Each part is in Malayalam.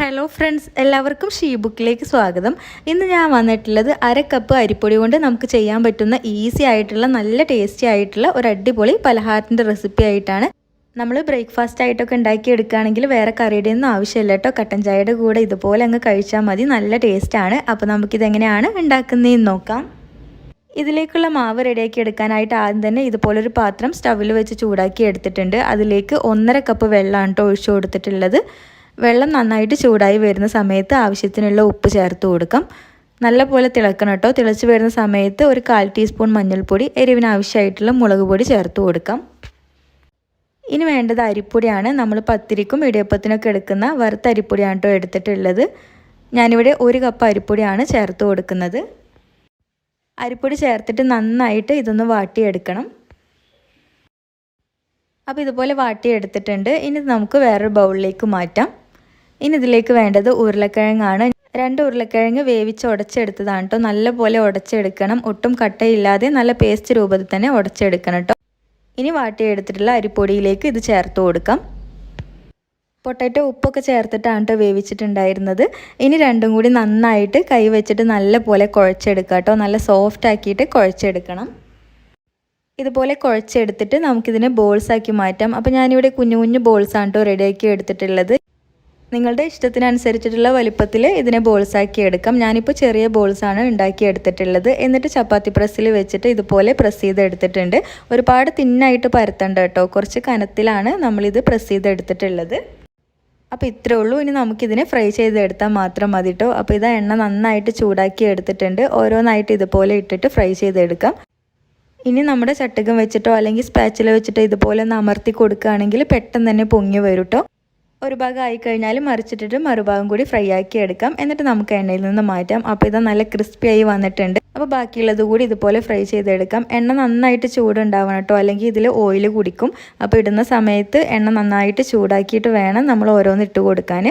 ഹലോ ഫ്രണ്ട്സ് എല്ലാവർക്കും ഷീ ബുക്കിലേക്ക് സ്വാഗതം. ഇന്ന് ഞാൻ വന്നിട്ടുള്ളത് അര കപ്പ് അരിപ്പൊടി കൊണ്ട് നമുക്ക് ചെയ്യാൻ പറ്റുന്ന ഈസി ആയിട്ടുള്ള നല്ല ടേസ്റ്റി ആയിട്ടുള്ള ഒരു അടിപൊളി പലഹാരത്തിന്റെ റെസിപ്പി ആയിട്ടാണ് നമ്മൾ ബ്രേക്ക്ഫാസ്റ്റ് ആയിട്ടൊക്കെ ഉണ്ടാക്കി എടുക്കുകയാണെങ്കിൽ വേറെ കറിയുടെ ഒന്നും ആവശ്യമില്ല കേട്ടോ. കട്ടൻ ചായയുടെ കൂടെ ഇതുപോലെ അങ്ങ് കഴിച്ചാൽ മതി. നല്ല ടേസ്റ്റാണ് അപ്പോൾ നമുക്കിതെങ്ങനെയാണ് ഉണ്ടാക്കുന്നതെന്ന് നോക്കാം. ഇതിലേക്കുള്ള മാവ് റെഡിയാക്കി എടുക്കാനായിട്ട് ആദ്യം തന്നെ ഇതുപോലൊരു പാത്രം സ്റ്റവിൽ വെച്ച് ചൂടാക്കി എടുത്തിട്ടുണ്ട്. അതിലേക്ക് ഒന്നര കപ്പ് വെള്ളമാണ് കേട്ടോ ഒഴിച്ചു കൊടുത്തിട്ടുള്ളത്. വെള്ളം നന്നായിട്ട് ചൂടായി വരുന്ന സമയത്ത് ആവശ്യത്തിനുള്ള ഉപ്പ് ചേർത്ത് കൊടുക്കാം. നല്ലപോലെ തിളക്കണം കേട്ടോ. തിളച്ച് വരുന്ന സമയത്ത് ഒരു കാൽ ടീസ്പൂൺ മഞ്ഞൾപ്പൊടി എരിവിന് ആവശ്യമായിട്ടുള്ള മുളക് പൊടി ചേർത്ത് കൊടുക്കാം. ഇനി വേണ്ടത് അരിപ്പൊടിയാണ്. നമ്മൾ പത്തിരിക്കും ഇടിയപ്പത്തിനൊക്കെ എടുക്കുന്ന വറുത്ത അരിപ്പൊടിയാണ് കേട്ടോ എടുത്തിട്ടുള്ളത്. ഞാനിവിടെ ഒരു കപ്പ് അരിപ്പൊടിയാണ് ചേർത്ത് കൊടുക്കുന്നത്. അരിപ്പൊടി ചേർത്തിട്ട് നന്നായിട്ട് ഇതൊന്ന് വാട്ടിയെടുക്കണം. അപ്പോൾ ഇതുപോലെ വാട്ടിയെടുത്തിട്ടുണ്ട്. ഇനി നമുക്ക് വേറൊരു ബൗളിലേക്ക് മാറ്റാം. ഇനി ഇതിലേക്ക് വേണ്ടത് ഉരുളക്കിഴങ്ങാണ്. രണ്ട് ഉരുളക്കിഴങ്ങ് വേവിച്ച് ഉടച്ചെടുത്തതാണ് കേട്ടോ നല്ലപോലെ ഉടച്ചെടുക്കണം. ഒട്ടും കട്ടയില്ലാതെ നല്ല പേസ്റ്റ് രൂപത്തിൽ തന്നെ ഉടച്ചെടുക്കണം കേട്ടോ ഇനി വാട്ടിയെടുത്തിട്ടുള്ള അരിപ്പൊടിയിലേക്ക് ഇത് ചേർത്ത് കൊടുക്കാം. പൊട്ടാറ്റോ ഉപ്പൊക്കെ ചേർത്തിട്ടാണ് കേട്ടോ വേവിച്ചിട്ടുണ്ടായിരുന്നത്. ഇനി രണ്ടും കൂടി നന്നായിട്ട് കൈ വെച്ചിട്ട് നല്ലപോലെ കുഴച്ചെടുക്കുക കേട്ടോ നല്ല സോഫ്റ്റ് ആക്കിയിട്ട് കുഴച്ചെടുക്കണം. ഇതുപോലെ കുഴച്ചെടുത്തിട്ട് നമുക്കിതിനെ ബോൾസാക്കി മാറ്റാം. അപ്പോൾ ഞാനിവിടെ കുഞ്ഞു കുഞ്ഞു ബോൾസാണ് കേട്ടോ റെഡിയാക്കി എടുത്തിട്ടുള്ളത്. നിങ്ങളുടെ ഇഷ്ടത്തിനനുസരിച്ചിട്ടുള്ള വലിപ്പത്തിൽ ഇതിനെ ബോൾസാക്കി എടുക്കാം. ഞാനിപ്പോൾ ചെറിയ ബോൾസാണ് ഉണ്ടാക്കി എടുത്തിട്ടുള്ളത്. എന്നിട്ട് ചപ്പാത്തി പ്രസ്സിൽ വെച്ചിട്ട് ഇതുപോലെ പ്രസ് ചെയ്ത് എടുത്തിട്ടുണ്ട്. ഒരുപാട് തിന്നായിട്ട് പരത്തണ്ട കേട്ടോ. കുറച്ച് കനത്തിലാണ് നമ്മളിത് പ്രസ് ചെയ്ത് എടുത്തിട്ടുള്ളത്. അപ്പോൾ ഇത്രേ ഉള്ളൂ. ഇനി നമുക്കിതിനെ ഫ്രൈ ചെയ്തെടുത്താൽ മാത്രം മതി കേട്ടോ. അപ്പോൾ ഇതാ എണ്ണ നന്നായിട്ട് ചൂടാക്കി എടുത്തിട്ടുണ്ട്. ഓരോന്നായിട്ട് ഇതുപോലെ ഇട്ടിട്ട് ഫ്രൈ ചെയ്തെടുക്കാം ഇനി നമ്മുടെ ചട്ടകം വെച്ചിട്ടോ അല്ലെങ്കിൽ സ്പാച്ചില വെച്ചിട്ടോ ഇതുപോലെ ഒന്ന് അമർത്തി കൊടുക്കുകയാണെങ്കിൽ പെട്ടെന്ന് തന്നെ പൊങ്ങി വരും കേട്ടോ. ഒരു ഭാഗം ആയി കഴിഞ്ഞാൽ മറിച്ചിട്ടിട്ട് മറുഭാഗം കൂടി ഫ്രൈ ആക്കി എടുക്കാം. എന്നിട്ട് നമുക്ക് എണ്ണയിൽ നിന്ന് മാറ്റാം. അപ്പോൾ ഇത് നല്ല ക്രിസ്പി ആയി വന്നിട്ടുണ്ട്. അപ്പോൾ ബാക്കിയുള്ളത് കൂടി ഇതുപോലെ ഫ്രൈ ചെയ്തെടുക്കാം. എണ്ണ നന്നായിട്ട് ചൂടുണ്ടാവണം കേട്ടോ. അല്ലെങ്കിൽ ഇതിൽ ഓയിൽ കുടിക്കും. അപ്പോൾ ഇടുന്ന സമയത്ത് എണ്ണ നന്നായിട്ട് ചൂടാക്കിയിട്ട് വേണം നമ്മൾ ഓരോന്ന് ഇട്ട് കൊടുക്കാൻ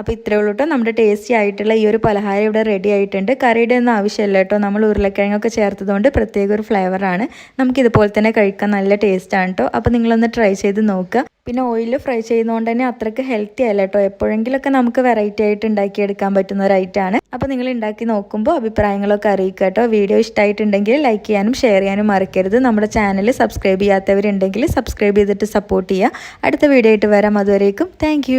അപ്പോൾ ഇത്രയേ ഉള്ളൂ കേട്ടോ. നമ്മുടെ ടേസ്റ്റി ആയിട്ടുള്ള ഈ ഒരു പലഹാരം ഇവിടെ റെഡി ആയിട്ടുണ്ട്. കറിയുടെ ഒന്നും ആവശ്യമില്ല കേട്ടോ. നമ്മൾ ഉരുളക്കിഴങ്ങൊക്കെ ചേർത്തതുകൊണ്ട് പ്രത്യേക ഒരു ഫ്ലേവറാണ് നമുക്കിതുപോലെ തന്നെ കഴിക്കാൻ നല്ല ടേസ്റ്റാണ് കേട്ടോ. അപ്പോൾ നിങ്ങളൊന്ന് ട്രൈ ചെയ്ത് നോക്കുക. പിന്നെ ഓയിൽ ഫ്രൈ ചെയ്യുന്നതുകൊണ്ട് തന്നെ അത്രയ്ക്ക് ഹെൽത്തി അല്ല കേട്ടോ എപ്പോഴെങ്കിലൊക്കെ നമുക്ക് വെറൈറ്റി ആയിട്ട് ഉണ്ടാക്കിയെടുക്കാൻ പറ്റുന്ന ഒരു ഐറ്റമാണ് അപ്പോൾ നിങ്ങൾ ഉണ്ടാക്കി നോക്കുമ്പോൾ അഭിപ്രായങ്ങളൊക്കെ അറിയിക്കുക കേട്ടോ വീഡിയോ ഇഷ്ടമായിട്ടുണ്ടെങ്കിൽ ലൈക്ക് ചെയ്യാനും ഷെയർ ചെയ്യാനും മറക്കരുത്. നമ്മുടെ ചാനൽ സബ്സ്ക്രൈബ് ചെയ്യാത്തവരുണ്ടെങ്കിൽ സബ്സ്ക്രൈബ് ചെയ്തിട്ട് സപ്പോർട്ട് ചെയ്യുക. അടുത്ത വീഡിയോ ആയിട്ട് വരാം. അതുവരേക്കും താങ്ക്